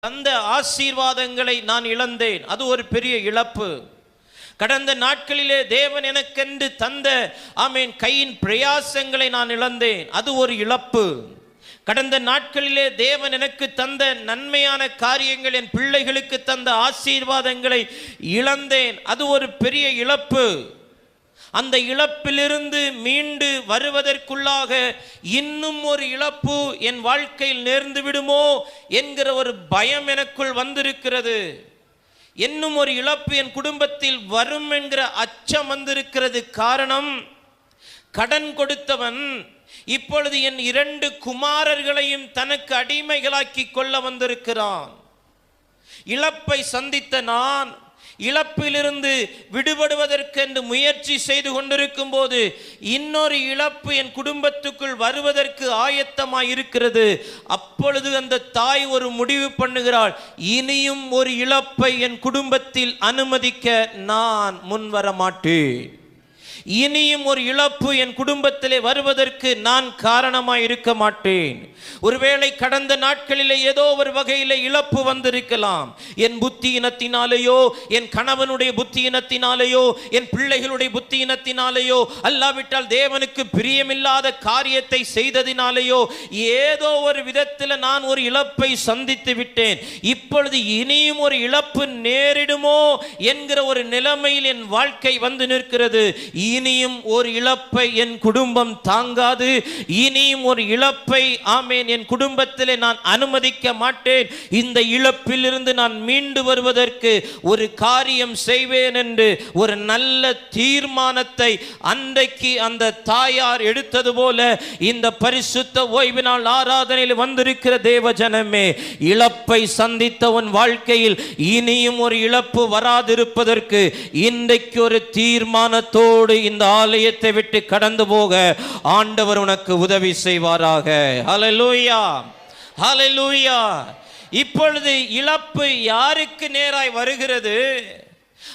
அந்த ஆசீர்வாதங்களை நான் இழந்தேன். அது ஒரு பெரிய இழப்பு. கடந்த நாட்களிலே தேவன் எனக்கென்று தந்த ஆமீன் கையின் பிரயாசங்களை நான் இழந்தேன். அது ஒரு இழப்பு. கடந்த நாட்களிலே தேவன் எனக்கு தந்த நன்மையான காரியங்கள் என் பிள்ளைகளுக்கு தந்த ஆசீர்வாதங்களை இழந்தேன். அது ஒரு பெரிய இழப்பு. அந்த இழப்பிலிருந்து மீண்டு வருவதற்குள்ளாக இன்னும் ஒரு இழப்பு என் வாழ்க்கையில் நேர்ந்து விடுமோ என்கிற ஒரு பயம் எனக்குள் வந்திருக்கிறது. இன்னும் ஒரு இழப்பு என் குடும்பத்தில் வரும் என்கிற அச்சம் வந்திருக்கிறது. காரணம் கடன் கொடுத்தவன் இப்பொழுது என் இரண்டு குமாரர்களையும் தனக்கு அடிமைகளாக்கி கொள்ள வந்திருக்கிறான். இழப்பை சந்தித்த நான் இழப்பிலிருந்து விடுபடுவதற்கென்று முயற்சி செய்து கொண்டிருக்கும் போது இன்னொரு இழப்பு என் குடும்பத்துக்குள் வருவதற்கு ஆயத்தமாய் இருக்கிறது. அப்பொழுது அந்த தாய் ஒரு முடிவு பண்ணுகிறாள். இனியும் ஒரு இழப்பை என் குடும்பத்தில் அனுமதிக்க நான் முன்வர மாட்டேன் இனியும் ஒரு இழப்பு என் குடும்பத்திலே வருவதற்கு நான் காரணமாய் இருக்க மாட்டேன். ஒருவேளை கடந்த நாட்களிலே ஏதோ ஒரு வகையிலே இழப்பு வந்திருக்கலாம். என் புத்தியினத்தினாலேயோ என் கணவனுடைய புத்தியினத்தினாலேயோ என் பிள்ளைகளுடைய புத்தியினத்தினாலேயோ அல்லாவிட்டால் தேவனுக்கு பிரியமில்லாத காரியத்தை செய்ததினாலேயோ ஏதோ ஒரு விதத்தில் நான் ஒரு இழப்பை சந்தித்து விட்டேன். இப்பொழுது இனியும் ஒரு இழப்பு நேரிடுமோ என்கிற ஒரு நிலைமையில் என் வாழ்க்கை வந்து நிற்கிறது. இனியும் ஒரு இழப்பை என் குடும்பம் தாங்காது. இனியும் ஒரு இழப்பை ஆமேன் என் குடும்பத்தில் நான் அனுமதிக்க மாட்டேன். இந்த இழப்பிலிருந்து நான் மீண்டு வருவதற்கு ஒரு காரியம் செய்வேன் என்று ஒரு நல்ல தீர்மானத்தை அன்றைக்கு அந்த தாயார் எடுத்தது போல இந்த பரிசுத்த ஓய்வினால் ஆராதனையில் வந்திருக்கிற தேவஜனமே இழப்பை சந்தித்த உன் வாழ்க்கையில் இனியும் ஒரு இழப்பு வராதிருப்பதற்கு இன்றைக்கு ஒரு தீர்மானத்தோடு இந்த ஆலயத்தை விட்டு கடந்து போக ஆண்டவர் உனக்கு உதவி செய்வாராக. ஹலலூயா ஹலலூயா இப்பொழுது இழப்பு யாருக்கு நேராய் வருகிறது?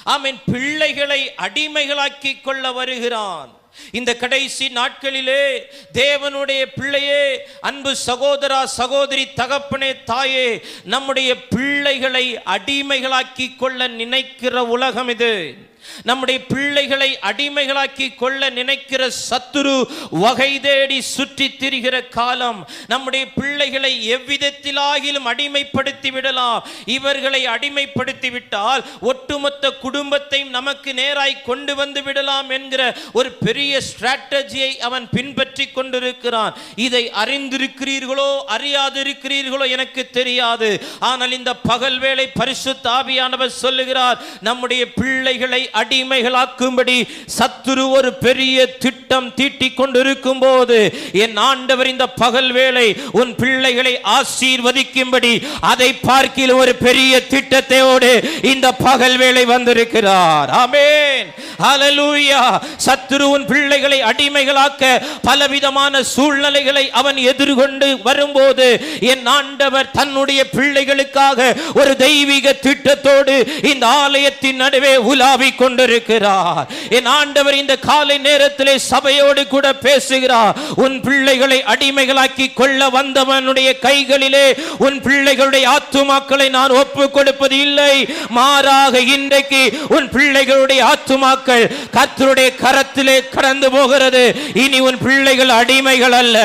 ஆமென் பிள்ளைகளை அடிமைகளாக்கி கொள்ள வருகிறான். இந்த கடைசி நாட்களிலே தேவனுடைய பிள்ளையே அன்பு சகோதரா சகோதரி தகப்பனே தாயே நம்முடைய பிள்ளைகளை அடிமைகளாக்கி கொள்ள நினைக்கிற உலகம் இது. நம்முடைய பிள்ளைகளை அடிமைகளாக்கி கொள்ள நினைக்கிற சத்துரு வகை தேடி சுற்றி திரிகிற காலம் நம்முடைய பிள்ளைகளை எவ்விதத்திலாகிலும் அடிமைப்படுத்தி விடலாம். இவர்களை அடிமைப்படுத்தி விட்டால் ஒட்டுமொத்த குடும்பத்தையும் நமக்கு நேராய் கொண்டு வந்து விடலாம் என்கிற ஒரு பெரிய ஸ்ட்ராட்டஜியை அவன் பின்பற்றி கொண்டிருக்கிறான். இதை அறிந்திருக்கிறீர்களோ அறியாதிருக்கிறீர்களோ எனக்கு தெரியாது. ஆனால் இந்த பகல் வேளை பரிசு ஆவியானவர் சொல்லுகிறார் நம்முடைய பிள்ளைகளை அடிமைகளாக்கும்படி சத்துரு ஒரு பெரிய திட்டம் தீட்டிக் கொண்டிருக்கும் போது என் ஆண்டவர் இந்த பகல் வேளை உன் பிள்ளைகளை ஆசீர்வதிக்கும்படி அதை பார்க்கில் ஒரு பெரிய திட்டத்தோடு இந்த பகல் வேளை வந்திருக்கிறார். ஆமேன். ஹalleluya சத்துருவின் பிள்ளைகளை அடிமைகளாக்க பலவிதமான சூழ்நிலைகளை அவன் எதிர்கொண்டு வரும்போது என் ஆண்டவர் தன்னுடைய பிள்ளைகளுக்காக ஒரு தெய்வீக திட்டத்தோடு இந்த ஆலயத்தின் நடுவே உலாவிக் கொண்டிருக்கிறார். என் ஆண்டவர் இந்த காலை நேரத்திலே சபையோடு கூட பேசுகிறார். உன் பிள்ளைகளை அடிமைகளாக்கி கொள்ள வந்தவனுடைய கைகளிலே உன் பிள்ளைகளுடைய ஆத்துமாக்களை நான் ஒப்பு கொடுப்பது இல்லை. மாறாக இன்றைக்கு உன் பிள்ளைகளுடைய ஆத்துமாக்கள் நாட்கள் கத்தருடைய கரத்திலே கடந்து போகிறது. இனி உன் பிள்ளைகள் அடிமைகள் அல்ல.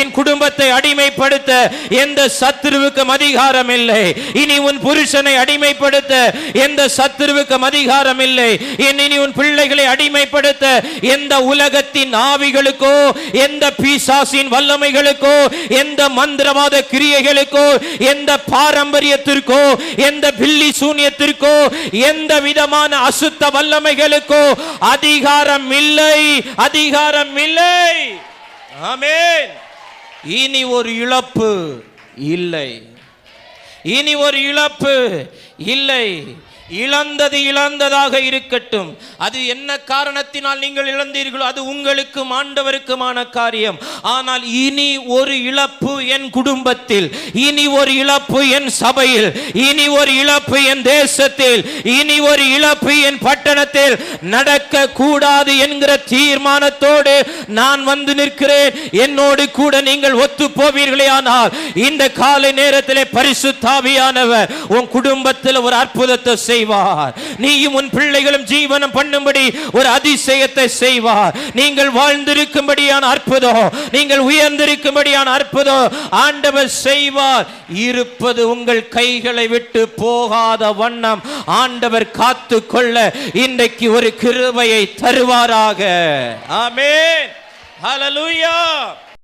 என் குடும்பத்தை அடிமைப்படுத்த எந்த சத்துருவுக்கும் அதிகாரம் இல்லை. இனி உன் புருஷனை அடிமைப்படுத்த எந்த சத்துருவுக்கும் அதிகாரம் இல்லை. என் இனி உன் பிள்ளைகளை அடிமைப்படுத்த எந்த உலகத்தின் ஆவிகளுக்கோ எந்த பீசாசின் வல்லமைகளுக்கோ எந்த மந்திரவாத கிரியைகளுக்கோ எந்த பாரம்பரியத்திற்கோ எந்த பில்லி சூன்யத்திற்கோ எந்த விதமான அசுத்த வல்லமைகளுக்கோ அதிகாரம் இல்லை அதிகாரம் இல்லை ஆமென். இனி ஒரு இழப்பு இல்லை. இனி ஒரு இழப்பு இல்லை. இழந்தது இழந்ததாக இருக்கட்டும். அது என்ன காரணத்தினால் நீங்கள் இழந்தீர்களோ அது உங்களுக்கும் ஆண்டவருக்குமான காரியம். ஆனால் இனி ஒரு இழப்பு என் குடும்பத்தில் இனி ஒரு இழப்பு என் சபையில் இனி ஒரு இழப்பு என் தேசத்தில் இனி ஒரு இழப்பு என் பட்டணத்தில் நடக்க கூடாது என்கிற தீர்மானத்தோடு நான் வந்து நிற்கிறேன். என்னோடு கூட நீங்கள் ஒத்து போவீர்களே ஆனால் இந்த காலை நேரத்திலே பரிசுத்தாவியானவர் உன் குடும்பத்தில் ஒரு அற்புதத்தை செய்வார். நீயும் உன் பிள்ளைகளும் ஜீவனம் பண்ணும்படி ஒரு அதிசயத்தை செய்வார். நீங்கள் வாழ்ந்திருக்கும்படியான அற்புதம் நீங்கள் உயர்ந்திருக்கும்படியான அற்புதம் ஆண்டவர் செய்வார். இருப்பது உங்கள் கைகளை விட்டு போகாத வண்ணம் ஆண்டவர் காத்து கொள்ள இன்றைக்கு ஒரு கிருபையை தருவாராக. ஆமே Hallelujah.